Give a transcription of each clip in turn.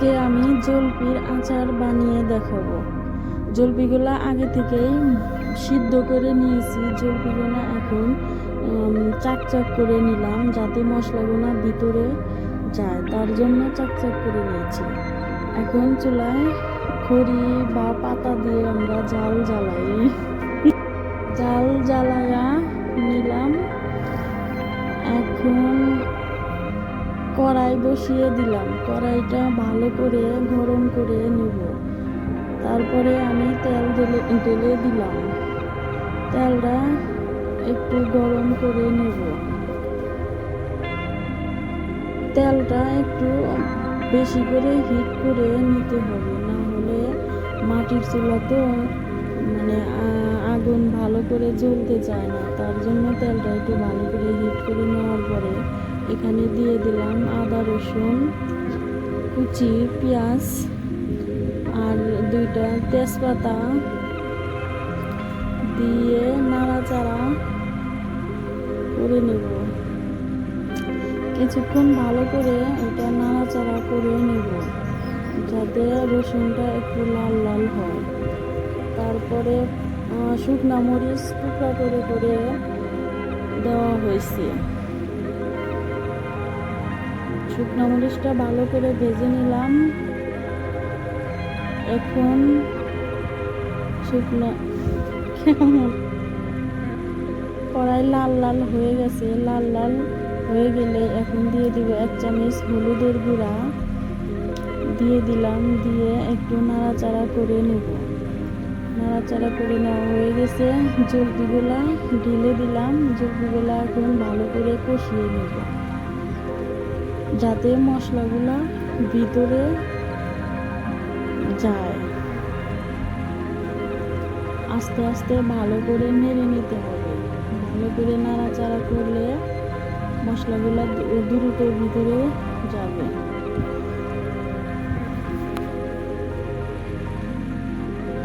আজকে আমি জলপির আচার বানিয়ে দেখাবো। জলপিগুলো আগে থেকেই সিদ্ধ করে নিয়েছি। জলপিগুলো এখন চাকচাক করে নিলাম যাতে মশলাগুলো ভিতরে যায়। তার জন্য চাকচাক করে নিয়েছি। এখন চুলায় খড়ি বা পাতা দিয়ে আমরা জাল জ্বালাই। জাল জ্বালায়া নিলাম। এখন কড়াই বসিয়ে দিলাম। কড়াইটা ভালো করে গরম করে নেব। তারপরে আমি তেল ঢেলে ঢেলে দিলাম। তেলটা একটু গরম করে নেব। তেলটা একটু বেশি করে হিট করে নিতে হবে। না হলে মাটির চুলা তো মানে আগুন ভালো করে জ্বলতে চায় না। তার জন্য তেলটা একটু ভালো করে হিট করে নেওয়ার পরে এখানে দিয়ে দিলাম আদা, রসুন, কুচি, পেঁয়াজ আর দুইটা তেজপাতা। দিয়ে নাড়াচাড়া করে নেব। কিছুক্ষণ ভালো করে এটা নাড়াচাড়া করে নেব, যাতে রসুনটা একটু লাল লাল হয়। তারপরে শুকনা মরিচ টুকরা করে করে দেওয়া হয়েছে। শুকনো মরিচটা ভালো করে ভেজে নিলাম। এখন শুকনো কেমন? কড়াই লাল লাল হয়ে গেছে। লাল লাল হয়ে গেলে এখন দিয়ে দিব এক চামচ হলুদের গুঁড়া। দিয়ে দিলাম, দিয়ে একটু নাড়াচাড়া করে নেব। নাড়াচাড়া করে নেওয়া হয়ে গেছে। জলদিগুলা ঢেলে দিলাম। জলদিগুলা এখন ভালো করে কষিয়ে নেব। যাতে মশলাগুলো ভিতরে যায়। আস্তে আস্তে ভালো করে নেড়ে নিতে হবে। ভালো করে নাড়াচাড়া করলে মশলাগুলো দ্রুত ভিতরে যাবে।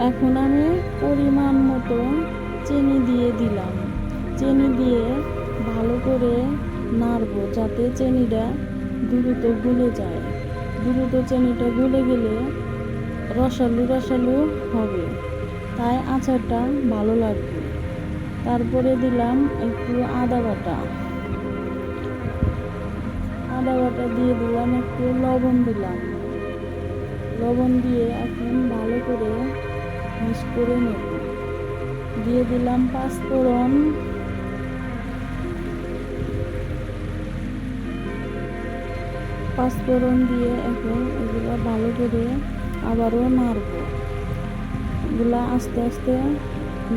এখন আমি পরিমাণ মতো চিনি দিয়ে দিলাম। চিনি দিয়ে ভালো করে নাড়বো যাতে চিনিটা দ্রুত গলে যায়। দ্রুত চিনিটা গলে গেলে রসালু রসালু হবে। তাই আচারটা ভালো লাগবে। তারপরে দিলাম একটু আদা বাটা। আদা বাটা দিয়ে দিলাম একটু লবণ দিলাম। লবণ দিয়ে এখন ভালো করে মিক্স করে নেব। দিয়ে দিলাম পাঁচফোড়ন পাঁচফোড়ন দিয়ে এখন এগুলো ভালো করে আবারও নাড়ব। এগুলা আস্তে আস্তে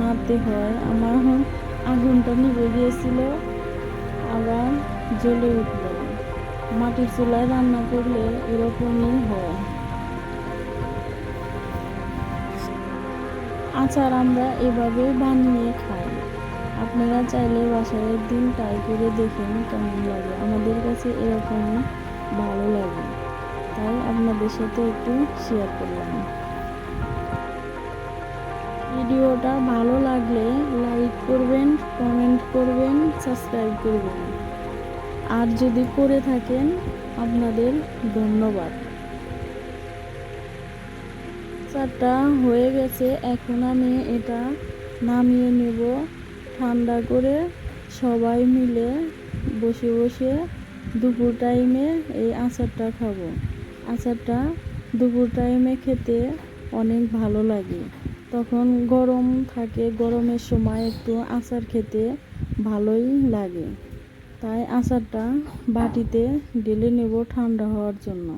নাড়তে হয়। আমার আগুনটা নিভে গিয়েছিল, আবার জ্বলে উঠল। মাটির চুলায় রান্না করলে এরকমই হয়। আচার আমরা এভাবে বানিয়ে খাই। আপনারা চাইলে বাসায় একদিন ট্রাই করে দেখেন কেমন লাগে। আমাদের কাছে এরকমই ভালো লাগে। তাই আপনাদের সাথে একটু শেয়ার করলাম। ভিডিওটা ভালো লাগলে লাইক করবেন কমেন্ট করবেন সাবস্ক্রাইব করবেন। আর যদি করে থাকেন, আপনাদের ধন্যবাদ। চারটা হয়ে গেছে, এখন আমি এটা নামিয়ে নেব। ঠান্ডা করে সবাই মিলে বসে বসে দুপুর টাইমে এই আচারটা খাব। আচারটা দুপুর টাইমে খেতে অনেক ভালো লাগে। তখন গরম থাকে, গরমের সময় একটু আচার খেতে ভালোই লাগে। তাই আচারটা বাটিতে ঢেলে নেব ঠান্ডা হওয়ার জন্য।